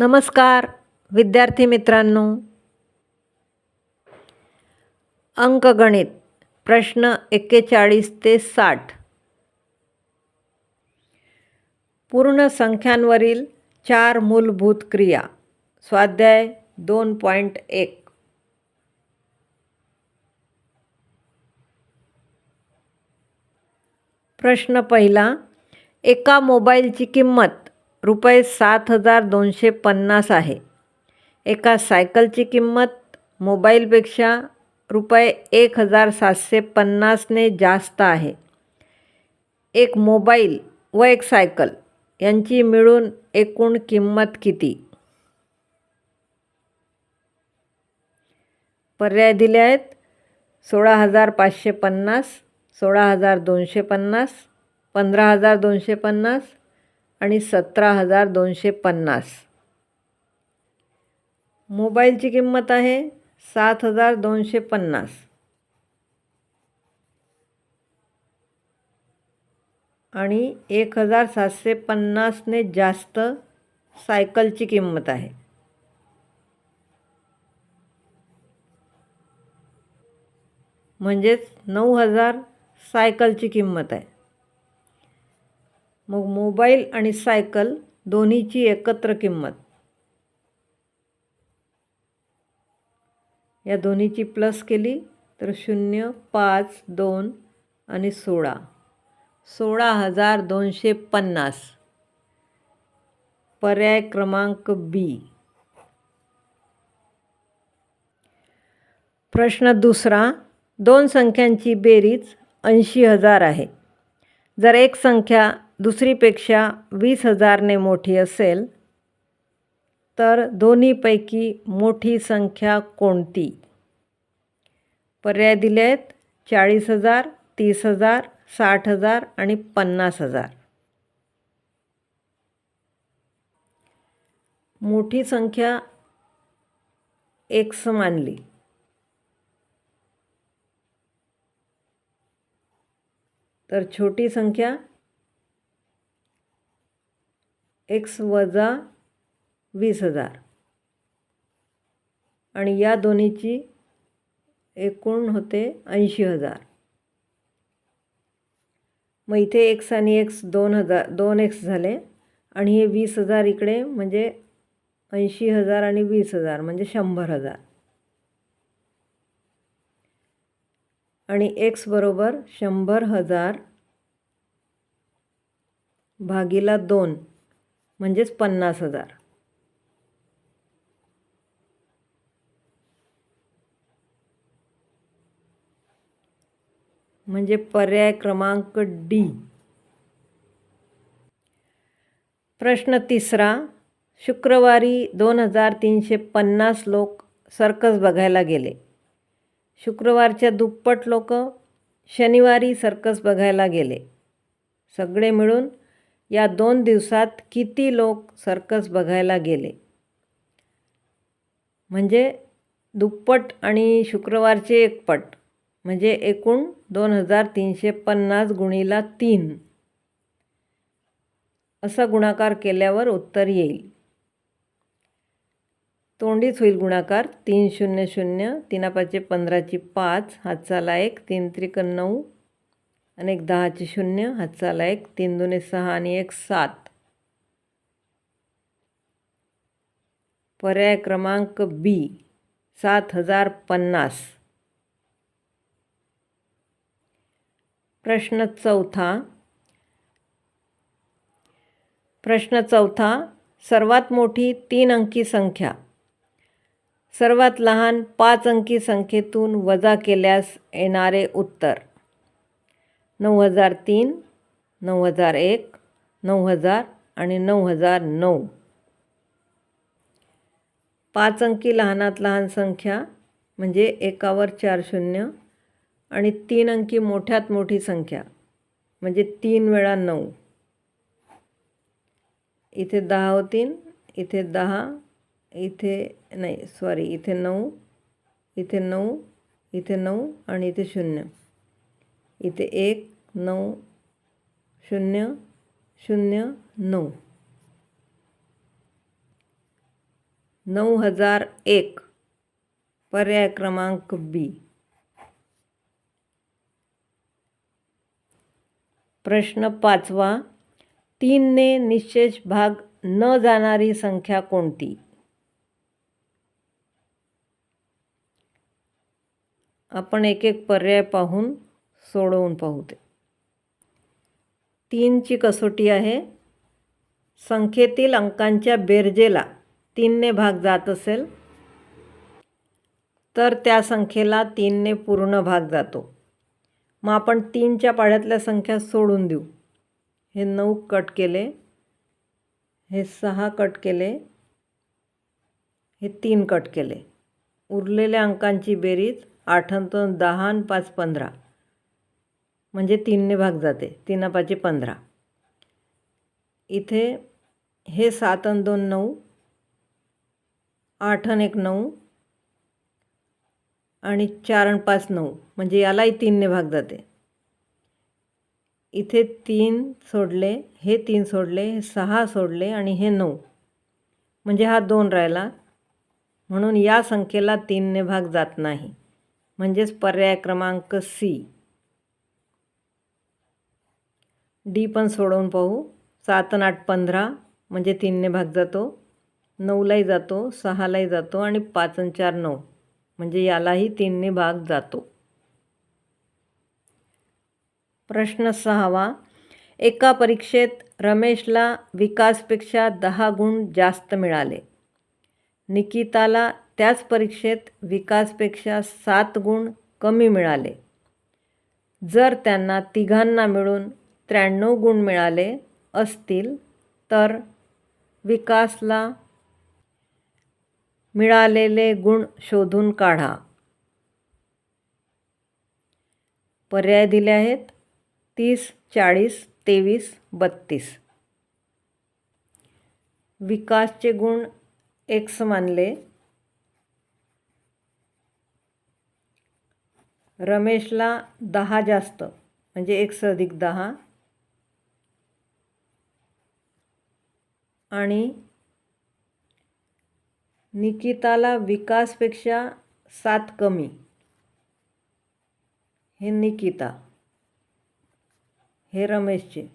नमस्कार विद्यार्थी मित्रांनो. अंकगणित प्रश्न एक्केचाळीस ते साठ. पूर्ण संख्यांवरील चार मूलभूत क्रिया. स्वाध्याय दोन पॉईंट एक. प्रश्न पहिला एका मोबाईलची किंमत रुपये सात हजार दोनशे पन्नास आहे. एका सायकलची किंमत मोबाईलपेक्षा रुपये एक हजार सातशे पन्नासने जास्त आहे. एक मोबाईल व एक सायकल यांची मिळून एकूण किंमत किती? पर्याय दिले आहेत. सोळा हजार पाचशे पन्नास सोळा हजार दोनशे पन्नास पंधरा हजार दोनशे पन्नास आणि सतरा हजार दोनशे पन्नास. मोबाईलची किंमत आहे सात हजार दोनशे पन्नास. आणि एक हजार सातशे पन्नासने जास्त सायकलची किंमत आहे. म्हणजेच नऊ हजार सायकलची किंमत आहे. मग मोबाईल आणि सायकल दोन्हीची एकत्र किंमत. या दोन्हीची प्लस केली तर शून्य पाच दोन आणि सोळा. सोळा हजार दोनशे पन्नास. पर्याय क्रमांक बी प्रश्न दुसरा दोन संख्यांची बेरीज ऐंशी हजार आहे. जर एक संख्या दुसरीपेक्षा वीस हजारने मोठी असेल तर दोन्हीपैकी मोठी संख्या कोणती? पर्याय दिले आहेत चाळीस हजार तीस हजार साठ हजार आणि पन्नास हजार. मोठी संख्या एक्स मानली. तर छोटी संख्या एक्स वजा वीस हजार. आणि या दोन्हीची एकूण होते ऐंशी हजार. मग इथे एक्स आणि एक्स दोन हजार दोन एक्स झाले. आणि हे वीस हजार इकडे म्हणजे ऐंशी हजार आणि वीस हजार म्हणजे शंभर हजार. आणि एक्स बरोबर शंभर हजार भागीला दोन. म्हणजेच पन्नास हजार. म्हणजे पर्याय क्रमांक डी प्रश्न तिसरा शुक्रवारी दोन हजार तीनशे पन्नास लोक सर्कस बघायला गेले. शुक्रवारच्या दुप्पट लोक शनिवारी सर्कस बघायला गेले. सगळे मिळून या दोन दिवसात किती लोक सर्कस बघायला गेले? म्हणजे दुप्पट आणि शुक्रवारचे एकपट म्हणजे एकूण दोन हजार तीनशे पन्नास गुणीला तीन. असा गुणाकार केल्यावर उत्तर येईल. तोंडीच होईल गुणाकार. तीन शून्य शून्य तीना पाचशे पंधराची पाच हातचाला एक तीन त्रिक नऊ आणि एक दहाचे शून्य हातचाला एक तीन दोन्ही सहा आणि एक सात. पर्याय क्रमांक बी सात हजार पन्नास. प्रश्न चौथा प्रश्न चौथा सर्वात मोठी तीन अंकी संख्या. सर्वात लहान पाच अंकी संख्येतून वजा केल्यास येणारे उत्तर. नऊ हजार तीन नऊ हजार एक नऊ हजार आणि नऊ हजार नऊ. पाच अंकी लहानात लहान संख्या म्हणजे एकावर चार शून्य आणि तीन अंकी मोठ्यात मोठी संख्या म्हणजे तीन वेळा नऊ. इथे दहा होतीन इथे दहा इथे नाही सॉरी इथे नऊ इथे नऊ इथे नऊ आणि इथे शून्य. इथे एक नऊ शून्य शून्य नऊ. नऊ हजार एक. पर्याय क्रमांक बी प्रश्न पाचवा. तीनने निश्चेष भाग न जाणारी संख्या कोणती? आपण एक एक पर्याय पाहून सोडवून पाहू ते तीनची कसोटी आहे. संख्येतील अंकांच्या बेरजेला तीनने भाग जात असेल तर त्या संख्येला तीनने पूर्ण भाग जातो. मग आपण तीनच्या पाढ्यातल्या संख्या सोडून देऊ. हे नऊ कट केले हे सहा कट केले हे तीन कट केले. उरलेल्या अंकांची बेरीज आठ दोन दहा आणि पाच पंधरा. म्हणजे तीनने भाग जाते. तीन पाचशे पंधरा. इथे हे सात अन दोन नऊ आठ अन एक नऊ आणि चार आणि पाच नऊ. म्हणजे यालाही तीनने भाग जाते. इथे तीन सोडले हे तीन सोडले हे सहा सोडले आणि हे नऊ. म्हणजे हा दोन राहिला. म्हणून या संख्येला तीनने भाग जात नाही. म्हणजेच पर्याय क्रमांक सी. डी पण सोडवून पाहू. सात आणि आठ पंधरा म्हणजे तीनने भाग जातो. नऊलाही जातो सहालाही जातो आणि पाच आणि चार नऊ म्हणजे यालाही तीनने भाग जातो. प्रश्न सहावा एका परीक्षेत रमेशला विकासपेक्षा दहा गुण जास्त मिळाले. निकिताला त्याच परीक्षेत विकासपेक्षा सात गुण कमी मिळाले. जर त्यांना तिघांना मिळून त्र्याण्णव गुण मिळाले असतील तर विकासला मिळालेले गुण शोधून काढा. पर्याय दिले आहेत तीस चाळीस तेवीस बत्तीस. विकासचे गुण एक्स मानले. रमेशला दहा जास्त म्हणजे एक्स अधिक दहा. आणि निकिताला विकासपेक्षा सात कमी. हे निकिता. हे रमेशचे.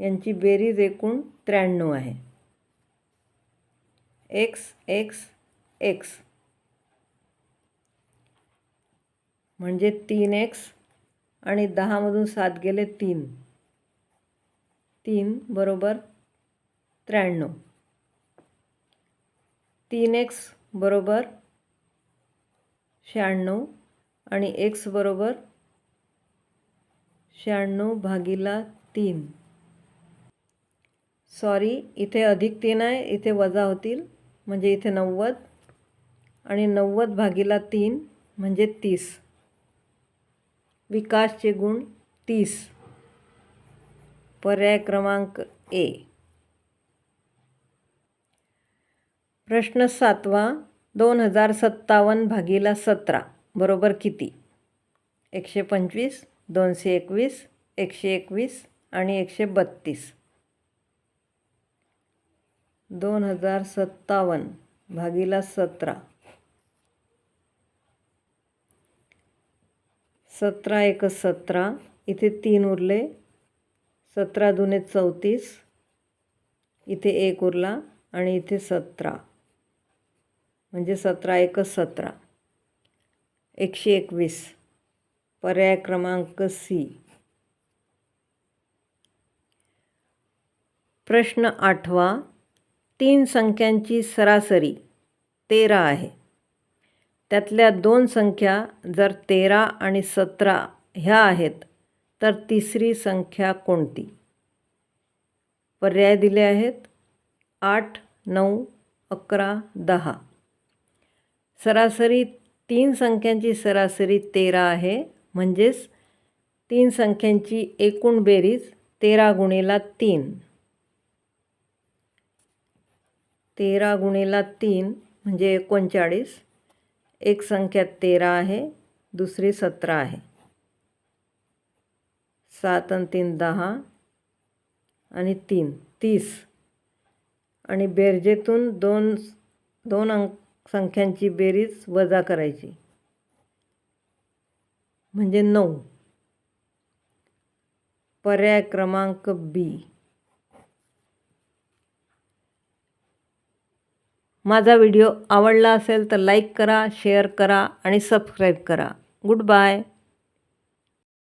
यांची बेरीज एकूण त्र्याण्णव आहे. एक्स एक्स एक्स म्हणजे तीन एक्स आणि दहामधून सात गेले तीन. तीन बरोबर त्र्याण्णव. तीन एक्स बरोबर शहाण्णव आणि एक्स बरोबर शहाण्णव भागीला तीन. सॉरी इथे अधिक तीन आहे इथे वजा होतील म्हणजे इथे नव्वद आणि नव्वद भागीला तीन म्हणजे तीस. विकासचे गुण तीस. पर्याय क्रमांक ए प्रश्न सातवा दोन हजार सत्तावन्न भागीला सतरा बरोबर किती? एकशे पंचवीस दोनशे एकवीस एकशे एकवीस आणि एकशे बत्तीस. दोन हजार सत्तावन्न भागीला सतरा. सतरा एक सतरा इथे तीन उरले. सतरा दुने चौतीस इथे एक उरला आणि इथे सतरा. म्हणजे सतरा एक सतरा. एकशे एकवीस. पर्याय क्रमांक सी. प्रश्न आठवा. तीन संख्यांची सरासरी तेरा आहे. त्यातल्या दोन संख्या जर तेरा आणि सतरा ह्या आहेत तर तिसरी संख्या कोणती? पर्याय दिले आहेत आठ नऊ अकरा दहा. सरासरी तीन संख्यांची सरासरी तेरा आहे. म्हणजेच तीन संख्यांची एकूण बेरीज तेरा गुणेला तीन. तेरा गुणेला तीन म्हणजे एकोणचाळीस. एक संख्या तेरा आहे दुसरी सतरा आहे. सात आणि तीन दहा आणि तीन तीस. आणि बेरजेतून दोन दोन अंक संख्यांची बेरीज वजा करायची. म्हणजे नऊ. पर्याय क्रमांक बी माझा व्हिडिओ आवडला असेल तर लाईक करा शेअर करा आणि सबस्क्राईब करा. Good bye.